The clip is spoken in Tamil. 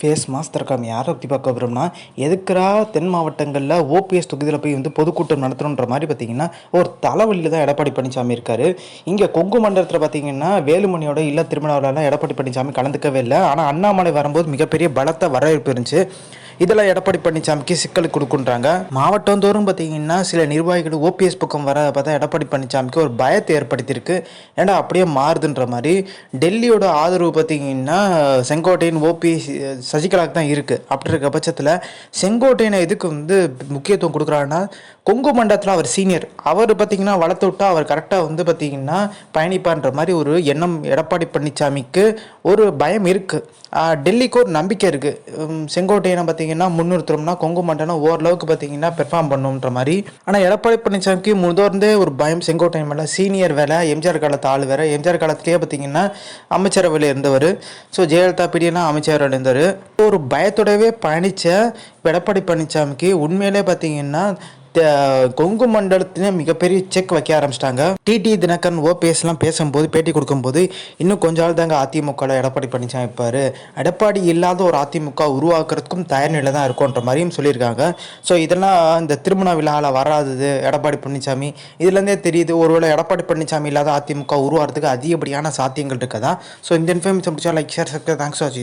ஃபேஸ் மாஸ்டர் இருக்காம யாரை பற்றி பார்க்க வரோம்னா எதுக்குறா தென் மாவட்டங்களில் ஓபிஎஸ் தொகுதியில் போய் வந்து பொதுக்கூட்டம் நடத்தணுன்ற மாதிரி பார்த்தீங்கன்னா ஒரு தலைவலியில் தான் எடப்பாடி பழனிசாமி இருக்கார். இங்கே கொங்கு மண்டலத்தில் பார்த்தீங்கன்னா வேலுமணியோட இல்ல திருமணம் எடப்பாடி பழனிசாமி கலந்துக்கவே இல்லை. ஆனால் அண்ணாமலை வரும்போது மிகப்பெரிய பலத்த வரவேற்பு இருந்துச்சு. இதெல்லாம் எடப்பாடி பழனிசாமிக்கு சிக்கல் கொடுக்குன்றாங்க. மாவட்டம் தோறும் பார்த்தீங்கன்னா சில நிர்வாகிகள் ஓபிஎஸ் பக்கம் வர பார்த்தா எடப்பாடி பழனிசாமிக்கு ஒரு பயத்தை ஏற்படுத்தியிருக்கு. ஏன்னா அப்படியே மாறுதுன்ற மாதிரி டெல்லியோட ஆதரவு பார்த்தீங்கன்னா செங்கோட்டையின் ஓபி சசிகலாவுக்கு தான் இருக்குது அப்படி இருக்க பட்சத்தில் செங்கோட்டையனை எதுக்கு வந்து முக்கியத்துவம் கொடுக்குறாருன்னா கொங்கு மண்டலத்தில் அவர் சீனியர். அவர் பார்த்தீங்கன்னா வளர்த்து விட்டா அவர் கரெக்டாக வந்து பார்த்தீங்கன்னா பயணிப்பான்ற மாதிரி ஒரு எண்ணம் எடப்பாடி பழனிசாமிக்கு ஒரு பயம் இருக்குது டெல்லிக்கு ஒரு நம்பிக்கை இருக்குது செங்கோட்டையனை பார்த்தீங்கன்னா முன்னிறுத்துறோம்னா கொங்கு மண்டலம் ஓரளவுக்கு பார்த்தீங்கன்னா பெர்ஃபார்ம் பண்ணுன்ற மாதிரி. ஆனால் எடப்பாடி பழனிசாமிக்கு முதர்ந்தே ஒரு பயம் செங்கோட்டை மேலே சீனியர் வேலை எம்ஜிஆர் காலத்து ஆள் வேறு. எம்ஜிஆர் காலத்துலேயே பார்த்தீங்கன்னா அமைச்சரவையில் இருந்தவர். ஸோ ஜெயலலிதா பிடியெல்லாம் அமைச்சரவையில் இருந்தார் ஒரு பயத்தோடவே பயணித்த எடப்பாடி பழனிசாமிக்கு உண்மையிலே பார்த்தீங்கன்னா கொங்கு மண்டலத்திலே மிகப்பெரிய செக் வைக்க ஆரம்பிச்சிட்டாங்க. டிடி தினகரன் ஓபிஎஸ்லாம் பேசும்போது பேட்டி கொடுக்கும்போது இன்னும் கொஞ்ச நாள் தாங்க அதிமுகவில் எடப்பாடி பழனிசாமி இருப்பார். எடப்பாடி இல்லாத ஒரு அதிமுக உருவாக்குறதுக்கும் தயார் நிலை தான் இருக்கும்ன்ற மாதிரியும் சொல்லியிருக்காங்க. ஸோ இதெல்லாம் இந்த திருமண விழாவில் வராதது எடப்பாடி பழனிசாமி. இதுலேருந்தே தெரியுது ஒருவேளை எடப்பாடி பழனிசாமி இல்லாத அதிமுக உருவாகிறதுக்கு அதிகப்படியான சாத்தியங்கள் இருக்கதா? ஸோ இந்த இன்ஃபர்மேஷன் பிடிச்சா லைக் ஷேர் சப்ஸ்கிரைப் தேங்க்ஸ் வாட்சிங்